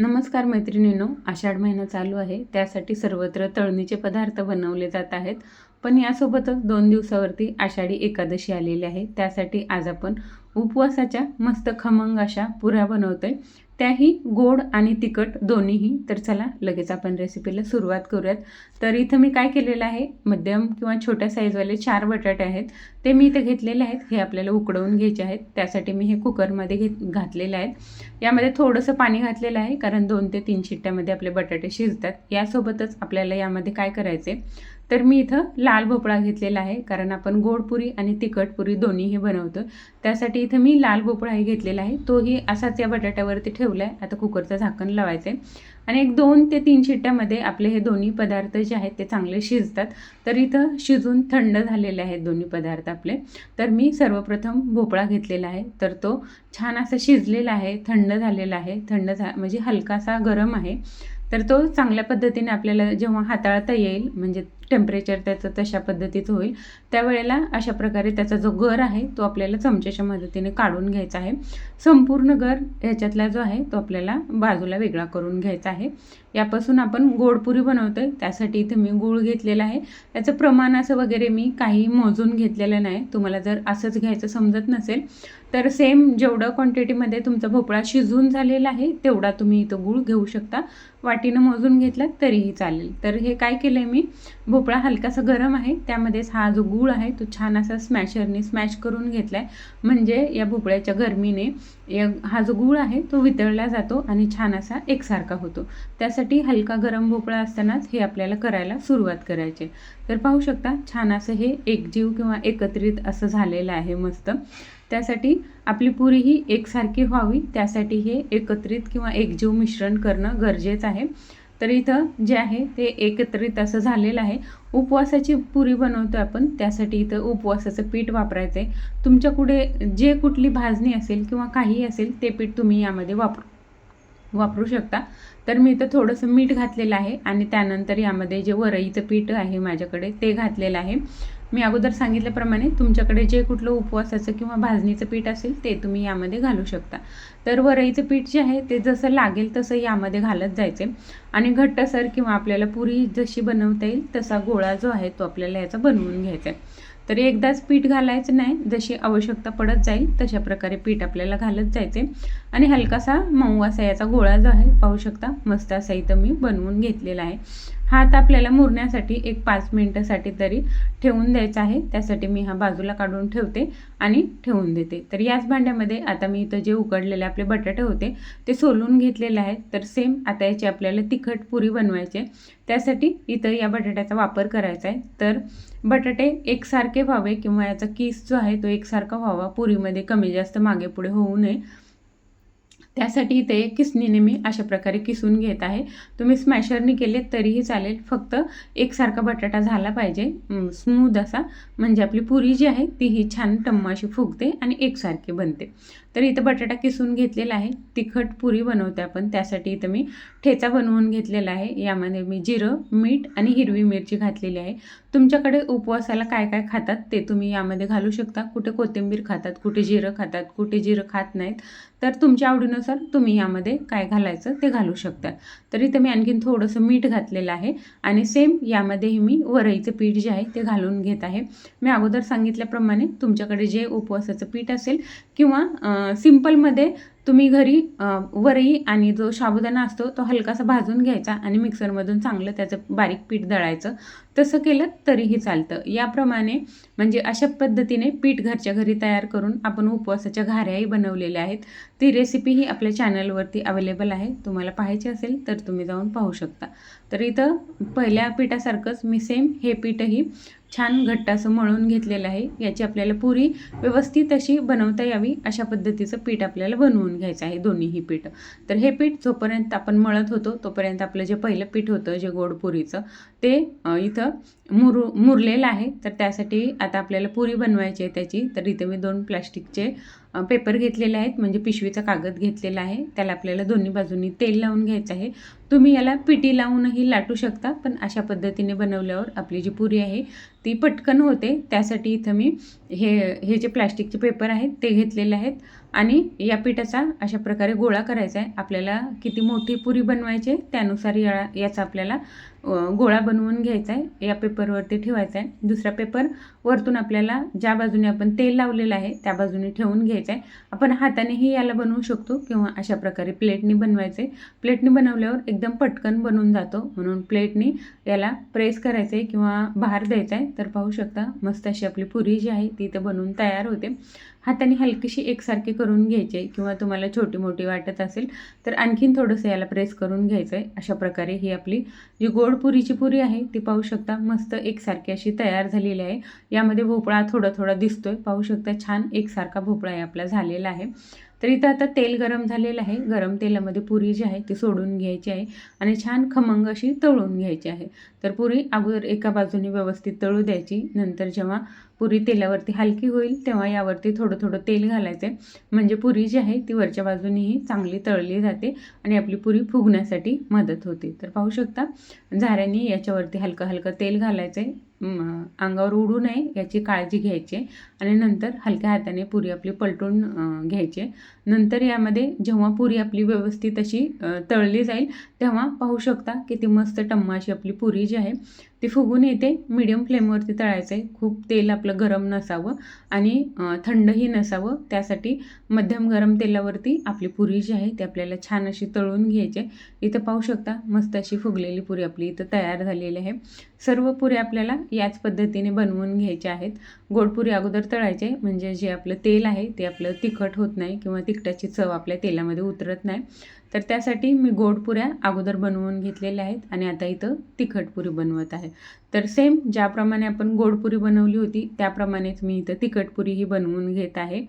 नमस्कार मैत्रिणींनो आषाढ महिना चालू आहे. त्यासाठी सर्वत्र तळणीचे पदार्थ बनवले जात आहेत. पण यासोबतच दोन दिवसावरती आषाढी एकादशी आलेली आहे. त्यासाठी आज आपण उपवासाच्या मस्त खमंग अशा पुऱ्या बनवतोय. त्याही गोड आणि तिखट दोन्हीही. तर चला लगेच आपण रेसिपीला सुरुवात करूयात. तर इथं मी काय केलेलं आहे? मध्यम किंवा छोट्या साईजवाले चार बटाटे आहेत. ते मी इथं घेतलेले आहेत. हे आपल्याला उकडवून घ्यायचे आहेत. त्यासाठी मी हे कुकरमध्ये घेत घातलेले आहेत. यामध्ये थोडंसं पाणी घातलेलं आहे कारण दोन ते तीन शिट्ट्यामध्ये आपले बटाटे शिजतात. यासोबतच आपल्याला यामध्ये काय करायचे तर मी इथं लाल भोपळा घेतलेला आहे कारण आपण गोडपुरी आणि तिखटपुरी दोन्हीही बनवतो. त्यासाठी इथं मी लाल भोपळाही घेतलेला आहे. तोही असाच या बटाट्यावरती ठेवला आहे आता कुकरचं झाकण लावायचं आहे आणि एक दोन ते तीन शिट्ट्यामध्ये आपले हे दोन्ही पदार्थ जे आहेत ते चांगले शिजतात. तर इथं शिजून थंड झालेले आहेत दोन्ही पदार्थ आपले. तर मी सर्वप्रथम भोपळा घेतलेला आहे. तर तो छान असा शिजलेला आहे थंड झालेला आहे. थंड झा म्हणजे हलकासा गरम आहे. तर तो चांगल्या पद्धतीने आपल्याला जेव्हा हाताळता येईल म्हणजे टेम्परेचर त्याचं तशा पद्धतीचं होईल. त्यावेळेला अशा प्रकारे त्याचा जो गर आहे तो आपल्याला चमच्याच्या मदतीने काढून घ्यायचा आहे. संपूर्ण गर ह्याच्यातला जो आहे तो आपल्याला बाजूला वेगळा करून घ्यायचा आहे. यापासून आपण गोडपुरी बनवतो आहे त्यासाठी इथे मी गूळ घेतलेला आहे. त्याचं प्रमाण असं वगैरे मी काही मोजून घेतलेलं नाही. तुम्हाला जर असंच घ्यायचं समजत नसेल तर सेम जेवढं क्वांटिटीमध्ये तुमचा भोपळा शिजून झालेला आहे तेवढा तुम्ही इथं गूळ घेऊ शकता. वाटीनं मोजून घेतलात तरीही चालेल. तर हे काय केलं आहे मी? भोपळा हलकासा गरम आहे त्यामध्येच हा जो गूळ आहे तो छान असा स्मॅशरने स्मॅश करून घेतला आहे म्हणजे या भोपळ्याच्या गरमीने या हा जो गूळ आहे तो वितळला जातो आणि छान असा एकसारखा होतो. त्यासाठी हलका गरम भोपळा असतानाच हे आपल्याला करायला सुरुवात करायची तर पाहू शकता छान असं हे एकजीव किंवा एकत्रित असं झालेलं आहे मस्त. त्यासाठी आपली पुरी ही एकसारखी व्हावी त्यासाठी हे एकत्रित किंवा एकजीव मिश्रण करणं गरजेचं आहे. तर इथं जे आहे ते एकत्रित असं झालेलं आहे. उपवासाची पुरी बनवतो आपण त्यासाठी इथं उपवासाचं पीठ वापरायचं आहे तुमच्याकडे जे कुठली भाजणी असेल किंवा काही असेल ते पीठ तुम्ही यामध्ये वापरू वापरू शकता. तर मी इथं थोडंसं मीठ घातलेलं आहे आणि त्यानंतर यामध्ये जे वरईचं पीठ आहे माझ्याकडे ते घातलेलं आहे. मी अगोदर सांगितल्याप्रमाणे तुमच्याकडे जे कुठलं उपवासाचं किंवा भाजणीचं पीठ असेल ते तुम्ही यामध्ये घालू शकता. तर वरईचं पीठ जे आहे ते जसं लागेल तसं यामध्ये घालत जायचे. आणि घट्टसर किंवा आपल्याला पुरी जशी बनवता येईल तसा गोळा जो आहे तो आपल्याला याचा बनवून घ्यायचा आहे. तरी एकदाच पीठ घालायचं नाही. जशी आवश्यकता पडत जाईल तशा प्रकारे पीठ आपल्याला घालत जायचे आणि हलकासा मऊ असा याचा गोळा जो आहे पाहू शकता मस्त असा इथं मी बनवून घेतलेला आहे. हात आपल्याला मुरण्यासाठी एक पाच मिनटासाठी तरी ठेवून द्यायचा आहे. त्यासाठी मी हा बाजूला काढून ठेवते आणि ठेवून देते. तर याच भांड्यामध्ये आता मी इथं जे उकडलेले आपले बटाटे होते ते सोलून घेतलेले आहेत. तर सेम आता याची आपल्याला तिखट पुरी बनवायचे त्यासाठी इथं या बटाट्याचा वापर करायचा आहे. तर बटाटे एकसारखे व्हावे किंवा याचा किस जो आहे तो एकसारखा व्हावा पुरीमध्ये कमी जास्त मागे पुढे होऊ नये. त्यासाठी इथे किसणीने मी अशा प्रकारे किसून घेत आहे. तुम्ही स्मॅशरनी केले तरीही चालेल. फक्त एकसारखा बटाटा झाला पाहिजे. स्मूद असा. म्हणजे आपली पुरी जी आहे तीही छान टम्म अशी फुगते आणि एकसारखी बनते. तर इथं बटाटा किसून घेतलेला आहे. तिखट पुरी बनवते आपण. त्यासाठी इथं मी ठेचा बनवून घेतलेला आहे. यामध्ये मी जिरं मीठ आणि हिरवी मिरची घातलेली आहे. तुमच्याकडे उपवासाला काय काय खातात ते तुम्ही यामध्ये घालू शकता. कुठे कोथिंबीर खातात कुठे जिरं खातात कुठे जिरं खात नाहीत. तर तुमच्या आवडीनुसार तुम्ही यामध्ये काय घालायचं ते घालू शकता. तर इथं मी आणखीन थोडंसं मीठ घातलेलं आहे आणि सेम यामध्येही मी वरईचं पीठ जे आहे ते घालून घेत आहे. मी अगोदर सांगितल्याप्रमाणे तुमच्याकडे जे उपवासाचं पीठ असेल किंवा सिम्पलमध्ये तुम्ही घरी वरई आणि जो साबुदाणा असतो तो हलकासा भाजून घ्यायचा आणि मिक्सरमधून चांगलं त्याचं बारीक पीठ दळायचं. तसं केलं तरीही चालतं. याप्रमाणे म्हणजे अशा पद्धतीने पीठ घरच्या घरी तयार करून आपण उपवासाच्या घाऱ्याही बनवलेल्या आहेत. ती रेसिपीही आपल्या चॅनलवरती अवेलेबल आहे. तुम्हाला पाहायची असेल तर तुम्ही जाऊन पाहू शकता. तर इथं पहिल्या पिठासारखंच मी सेम हे पीठही छान घट्ट असं मळून घेतलेलं आहे. याची आपल्याला पुरी व्यवस्थित अशी बनवता यावी अशा पद्धतीचं पीठ आपल्याला बनवून घ्यायचं आहे दोन्हीही पीठ. तर हे पीठ जोपर्यंत आपण मळत होतो तोपर्यंत आपलं जे पहिलं पीठ होतं जे गोड पुरीचं ते इथं मुरू मुरलेलं आहे. तर त्यासाठी आता आपल्याला पुरी बनवायची आहे त्याची. तर इथे मी दोन प्लॅस्टिकचे पेपर घेतलेले आहेत म्हणजे पिशवीचा कागद घेतलेला आहे. त्याला आपल्याला दोन्ही बाजूंनी तेल लावून घ्यायचं आहे. तुम्ही याला पिटी लावूनही लाटू शकता पण अशा पद्धतीने बनवल्यावर आपली जी पुरी आहे ती पटकन होते. त्यासाठी इथं मी हे हे जे प्लॅस्टिकचे पेपर आहेत ते घेतलेले आहेत. आणि या पिठाचा अशा प्रकारे गोळा करायचा आहे. आपल्याला किती मोठी पुरी बनवायची आहे त्यानुसार या याचा आपल्याला गोळा बनवून घ्यायचा आहे. या पेपरवरती ठेवायचा आहे. दुसरा पेपर वरतून आपल्याला ज्या बाजूने आपण तेल लावलेलं आहे त्या बाजूने ठेवून घ्यायचं आहे. आपण हातानेही याला बनवू शकतो किंवा अशा प्रकारे प्लेटनी बनवायचे. प्लेटनी बनवल्यावर एकदम पटकन बनून जातो. म्हणून प्लेटनी याला प्रेस करायचं आहे किंवा बाहेर द्यायचं आहे. तर पाहू शकता मस्त अशी आपली पुरी जी आहे ती इथं बनवून तयार होते. हाताने हलकीशी एकसारखी करून घ्यायची आहे किंवा तुम्हाला छोटी मोठी वाटत असेल तर आणखीन थोडंसं याला प्रेस करून घ्यायचं आहे. अशा प्रकारे ही आपली जी गोड पुरीची पुरी आहे ती पाहू शकता. मस्त एकसारखी अशी तयार झालेली आहे. यामध्ये भोपळा थोडा थोडा दिसतोय. पाहू शकता छान एकसारखा भोपळा आहे आपला झालेला आहे. तर इथं आता तेल गरम झालेलं आहे. गरम तेलामध्ये पुरी जी आहे ती सोडून घ्यायची आहे आणि छान खमंग अशी तळून घ्यायची आहे. तर पुरी अगोदर एका बाजूने व्यवस्थित तळू द्यायची. नंतर जेव्हा पुरी तेलावरती हलकी होईल तेव्हा यावरती थोडं थोडं तेल घालायचं. आहे म्हणजे पुरी जी आहे ती वरच्या बाजूनेही चांगली तळली जाते आणि आपली पुरी फुगण्यासाठी मदत होते. तर पाहू शकता झाऱ्याने याच्यावरती हलकं हलकं तेल घालायचं आहे अंगावर उडू नये याची काळजी घ्यायची. आणि नंतर हलक्या हाताने पुरी आपली पलटून घ्यायची. नंतर यामध्ये जेव्हा पुरी आपली व्यवस्थित अशी तळली जाईल तेव्हा पाहू शकता किती मस्त टम्मा अशी आपली पुरी जी आहे ते फुगून येते मिडियम फ्लेमवरती तळायचं आहे खूप तेल आपलं गरम नसावं आणि थंडही नसावं. त्यासाठी मध्यम गरम तेलावरती आपली पुरी जी आहे ती आपल्याला छान अशी तळून घ्यायची आहे. इथं पाहू शकता मस्त अशी फुगलेली पुरी आपली इथं तयार झालेली आहे. सर्व पुऱ्या आपल्याला याच पद्धतीने बनवून घ्यायच्या आहेत. गोडपुरी अगोदर तळायचे म्हणजे जे आपलं तेल आहे ते आपलं तिखट होत नाही किंवा तिखटाची चव आपल्या तेलामध्ये उतरत नाही. तर त्यासाठी मी गोड पुऱ्या अगोदर बनवून घेतलेल्या आहेत आणि आता इथं तिखट पुरी बनवत आहे. तर सेम ज्याप्रमाणे आपण गोडपुरी बनवली होती त्याप्रमाणेच मी इथं तिखटपुरी ही बनवून घेत आहे.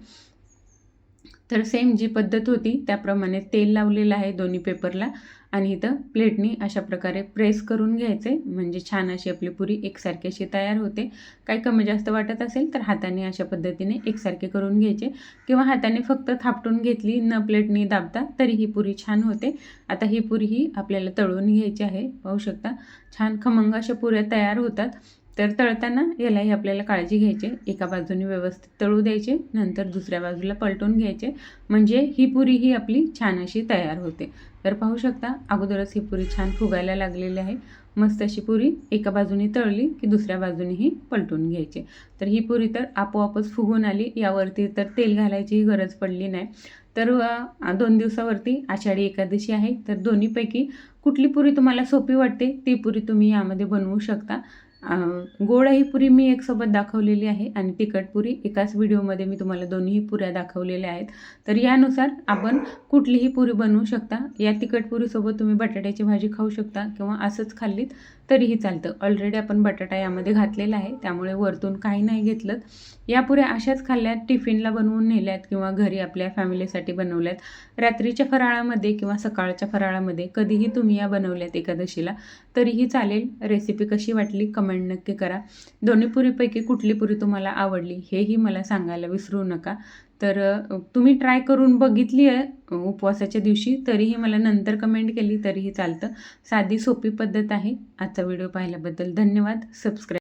तर सेम जी पद्धत होती त्याप्रमाणे तेल लावलेलं आहे दोन्ही पेपरला आणि इथं प्लेटनी अशा प्रकारे प्रेस करून घ्यायचे. म्हणजे छान अशी आपली पुरी एकसारखी अशी तयार होते. काही कमी जास्त वाटत असेल तर हाताने अशा पद्धतीने एकसारखे करून घ्यायचे. किंवा हाताने फक्त थापटून घेतली न प्लेटनी दाबता तरी ही पुरी छान होते. आता ही पुरी ही आपल्याला तळून घ्यायची आहे. पाहू शकता. छान खमंग अशा पुऱ्या तयार होतात. तर तळताना यालाही आपल्याला काळजी घ्यायची. एका बाजूने व्यवस्थित तळू द्यायचे नंतर दुसऱ्या बाजूला पलटून घ्यायचे. म्हणजे ही पुरी ही आपली छान अशी तयार होते. तर पाहू शकता अगोदरच ही पुरी छान फुगायला लागलेली आहे. मस्त अशी पुरी एका बाजूने तळली की दुसऱ्या बाजूनेही पलटून घ्यायची. तर ही पुरी तर आपोआपच फुगून आली. यावरती तर तेल घालायचीही गरज पडली नाही. तर दोन दिवसावरती आषाढी एकादशी आहे. तर दोन्हीपैकी कुठली पुरी तुम्हाला सोपी वाटते ती पुरी तुम्ही यामध्ये बनवू शकता. गोड ही पुरी मी एक सोबत दाखवलेली आहे आणि तिखट पुरी. एकाच व्हिडिओमध्ये मी तुम्हाला दोन्ही पुऱ्या दाखवलेल्या आहेत. तर यानुसार आपण कुठलीही पुरी बनवू शकता. या तिखट पुरीसोबत तुम्ही बटाट्याची भाजी खाऊ शकता किंवा असंच खाल्लीत तरीही चालतं. ऑलरेडी आपण बटाटा यामध्ये घातलेला आहे. त्यामुळे वरतून काही नाही घेतलं. या पुऱ्या अशाच खाल्ल्यात टिफिनला बनवून नेल्यात किंवा घरी आपल्या फॅमिलीसाठी बनवल्यात. रात्रीच्या फराळामध्ये किंवा सकाळच्या फराळामध्ये कधीही तुम्ही या बनवल्यात एकादशीला. तरीही चालेल. रेसिपी कशी वाटली? कमेंट नक्की करा. दोन्ही पुरीपैकी कुठली पुरी तुम्हाला आवडली? हेही मला सांगायला विसरू नका. तर तुम्ही ट्राय करून बघितली आहे उपवासाच्या दिवशी तरीही मला नंतर कमेंट केली तरीही चालतं. साधी सोपी पद्धत आहे. आजचा व्हिडिओ पाहिल्याबद्दल धन्यवाद. सबस्क्राईब